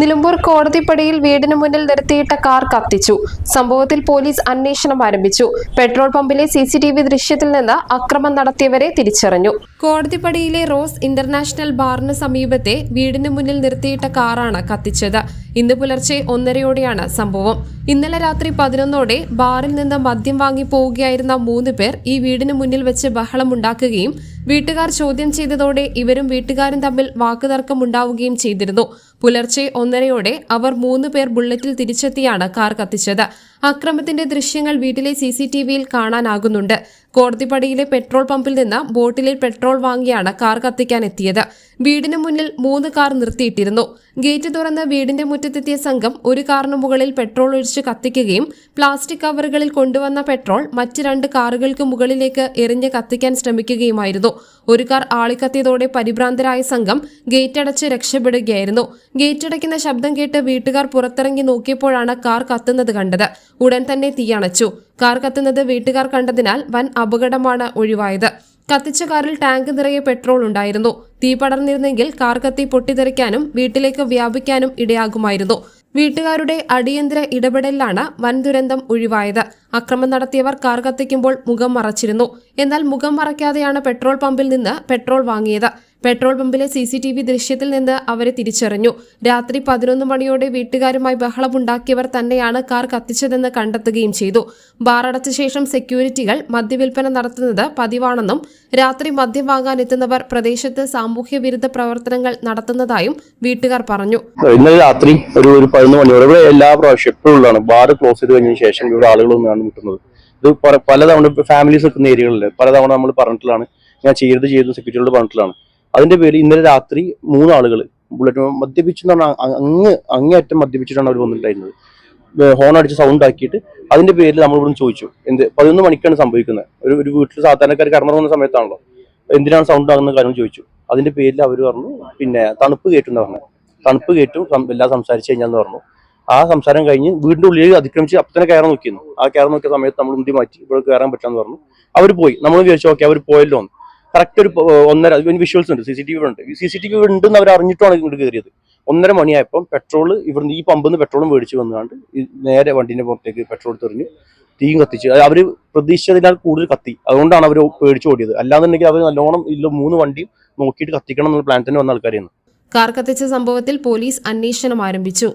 നിലമ്പൂർ കോടതിപ്പടിയിൽ വീടിന് മുന്നിൽ നിർത്തിയിട്ട കാർ കത്തിച്ചു. സംഭവത്തിൽ പോലീസ് അന്വേഷണം ആരംഭിച്ചു. പെട്രോൾ പമ്പിലെ സി സി ടി വി ദൃശ്യത്തിൽ നിന്ന് അക്രമം നടത്തിയവരെ തിരിച്ചറിഞ്ഞു. കോടതിപ്പടിയിലെ റോസ് ഇന്റർനാഷണൽ ബാറിന് സമീപത്തെ വീടിന് മുന്നിൽ നിർത്തിയിട്ട കാറാണ് കത്തിച്ചത്. ഇന്ന് പുലർച്ചെ ഒന്നരയോടെയാണ് സംഭവം. ഇന്നലെ രാത്രി പതിനൊന്നോടെ ബാറിൽ നിന്ന് മദ്യം വാങ്ങി പോവുകയായിരുന്ന മൂന്ന് പേർ ഈ വീടിന് മുന്നിൽ വെച്ച് ബഹളമുണ്ടാക്കുകയും വീട്ടുകാർ ചോദ്യം ചെയ്തതോടെ ഇവരും വീട്ടുകാരും തമ്മിൽ വാക്കുതർക്കം ഉണ്ടാവുകയും ചെയ്തിരുന്നു. പുലർച്ചെ ഒന്നരയോടെ അവർ മൂന്ന് പേർ ബുള്ളറ്റിൽ തിരിച്ചെത്തിയാണ് കാർ കത്തിച്ചത്. അക്രമത്തിന്റെ ദൃശ്യങ്ങൾ വീട്ടിലെ സി സി ടി വിയിൽ കാണാനാകുന്നുണ്ട്. കോടതിപ്പടിയിലെ പെട്രോൾ പമ്പിൽ നിന്ന് ബോട്ടിലിൽ പെട്രോൾ വാങ്ങിയാണ് കാർ കത്തിക്കാൻ എത്തിയത് വീടിന് മുന്നിൽ മൂന്ന് കാർ നിർത്തിയിട്ടിരുന്നു. ഗേറ്റ് തുറന്ന് വീടിന്റെ മുറ്റത്തെത്തിയ സംഘം ഒരു കാറിന് മുകളിൽ പെട്രോൾ ഒഴിച്ച് കത്തിക്കുകയും പ്ലാസ്റ്റിക് കവറുകളിൽ കൊണ്ടുവന്ന പെട്രോൾ മറ്റ് രണ്ട് കാറുകൾക്ക് മുകളിലേക്ക് എറിഞ്ഞ് കത്തിക്കാൻ ശ്രമിക്കുകയുമായിരുന്നു. ഒരു കാർ ആളിക്കത്തിയതോടെ പരിഭ്രാന്തരായ സംഘം ഗേറ്റ് അടച്ച് രക്ഷപ്പെടുകയായിരുന്നു. ഗേറ്റ് അടയ്ക്കുന്ന ശബ്ദം കേട്ട് വീട്ടുകാർ പുറത്തിറങ്ങി നോക്കിയപ്പോഴാണ് കാർ കത്തുന്നത് കണ്ടത്. ഉടൻ തന്നെ തീയണച്ചു കാർ കത്തുന്നത് വീട്ടുകാർ കണ്ടതിനാൽ വൻ അപകടമാണ് ഒഴിവായത്. കത്തിച്ച കാറിൽ ടാങ്ക് നിറയെ പെട്രോൾ ഉണ്ടായിരുന്നു. തീ പടർന്നിരുന്നെങ്കിൽ കാർ കത്തി പൊട്ടിത്തെറിക്കാനും വീട്ടിലേക്ക് വ്യാപിക്കാനും ഇടയാകുമായിരുന്നു. വീട്ടുകാരുടെ അടിയന്തര ഇടപെടലിലാണ് വൻ ദുരന്തം ഒഴിവായത്. അക്രമം നടത്തിയവർ കാർ കത്തിക്കുമ്പോൾ മുഖം മറച്ചിരുന്നു. എന്നാൽ മുഖം മറയ്ക്കാതെയാണ് പെട്രോൾ പമ്പിൽ നിന്ന് പെട്രോൾ വാങ്ങിയത്. പെട്രോൾ പമ്പിലെ സി സി ടി വി ദൃശ്യത്തിൽ നിന്ന് അവരെ തിരിച്ചറിഞ്ഞു. രാത്രി പതിനൊന്ന് മണിയോടെ വീട്ടുകാരുമായി ബഹളമുണ്ടാക്കിയവർ തന്നെയാണ് കാർ കത്തിച്ചതെന്ന് കണ്ടെത്തുകയും ചെയ്തു. ബാറടച്ച ശേഷം സെക്യൂരിറ്റികൾ മദ്യവിൽപ്പന നടത്തുന്നത് പതിവാണെന്നും രാത്രി മദ്യം വാങ്ങാൻ എത്തുന്നവർ പ്രദേശത്ത് സാമൂഹ്യ വിരുദ്ധ പ്രവർത്തനങ്ങൾ നടത്തുന്നതായും വീട്ടുകാർ പറഞ്ഞു. ഇന്നലെ രാത്രി ഒരു ഒരു പതിനൊന്ന് മണിയോടെ എല്ലാ പ്രാവശ്യം എപ്പോഴുള്ളതാണ് ബാർ ക്ലോസ് ചെയ്ത് കഴിഞ്ഞ ശേഷം ഇവിടെ ആളുകളൊന്നാണ് മുട്ടുന്നത്. ഇത് പലതവണ ഫാമിലീസ് നിൽക്കുന്ന ഏരിയകളിൽ പലതവണ നമ്മൾ പറഞ്ഞിട്ടുള്ളതാണ്. ഞാൻ ചെയ്ത് ചെയ്ത് സെക്യൂരിറ്റിയോട് പറഞ്ഞിട്ടുള്ളതാണ്. അതിന്റെ പേരിൽ ഇന്നലെ രാത്രി മൂന്നാളുകൾ ബുള്ളറ്റ് മദ്യപിച്ചു എന്ന് പറഞ്ഞാൽ അങ്ങ് അങ്ങേയറ്റം മദ്യപിച്ചിട്ടാണ് അവർ വന്നിട്ടുണ്ടായിരുന്നത്. ഹോൺ അടിച്ച് സൗണ്ട് ആക്കിയിട്ട് അതിന്റെ പേരിൽ നമ്മൾ ഇവിടുന്ന് ചോദിച്ചു എന്ത് പതിനൊന്ന് മണിക്കാണ് സംഭവിക്കുന്നത്? ഒരു ഒരു വീട്ടിൽ സാധാരണക്കാർ കടന്നു സമയത്താണല്ലോ. എന്തിനാണ് സൗണ്ട് ആകുന്ന കാര്യം ചോദിച്ചു. അതിന്റെ പേരിൽ അവർ പറഞ്ഞു പിന്നെ തണുപ്പ് കേട്ടു എന്ന് പറഞ്ഞു. തണുപ്പ് കേട്ടു എല്ലാം സംസാരിച്ചു കഴിഞ്ഞാന്ന് പറഞ്ഞു. ആ സംസാരം കഴിഞ്ഞ് വീടിന്റെ ഉള്ളിൽ അതിക്രമിച്ച് അപ്പത്തന്നെ കയറാൻ നോക്കിയിരുന്നു. ആ കയറാൻ നോക്കിയ സമയത്ത് നമ്മൾ ഉന്തി മാറ്റി ഇവിടെ കയറാൻ പറ്റാന്ന് പറഞ്ഞു. അവർ പോയി. നമ്മൾ വിചാരിച്ചു ഓക്കെ അവർ പോയല്ലോ എന്ന്. കറക്റ്റ് ഒരു ഒന്നര വിഷ്വൽസ് ഉണ്ട് സി സി ടി വി ഉണ്ട്. സി സി ടി വി ഉണ്ടെന്ന് അവർ അറിഞ്ഞിട്ടാണ് ഇങ്ങോട്ട് കയറിയത്. ഒന്നര മണിയായപ്പം പെട്രോൾ ഇവിടുന്ന് ഈ പമ്പിൽ നിന്ന് പെട്രോളും മേടിച്ച് വന്നുകൊണ്ട് നേരെ വണ്ടീന്റെ പുറത്തേക്ക് പെട്രോൾ തെറിഞ്ഞ് തീയും കത്തിച്ച്. അവർ പ്രതീക്ഷിച്ചതിനാൽ കൂടുതൽ കത്തി. അതുകൊണ്ടാണ് അവർ പേടിച്ചോടിയത് അല്ലാന്നുണ്ടെങ്കിൽ അവർ നല്ലോണം ഇല്ല മൂന്ന് വണ്ടിയും നോക്കിയിട്ട് കത്തിക്കണം എന്നുള്ള പ്ലാൻ തന്നെ വന്ന ആൾക്കാരെയാണ്. കാർ കത്തിച്ച സംഭവത്തിൽ പോലീസ് അന്വേഷണം ആരംഭിച്ചു.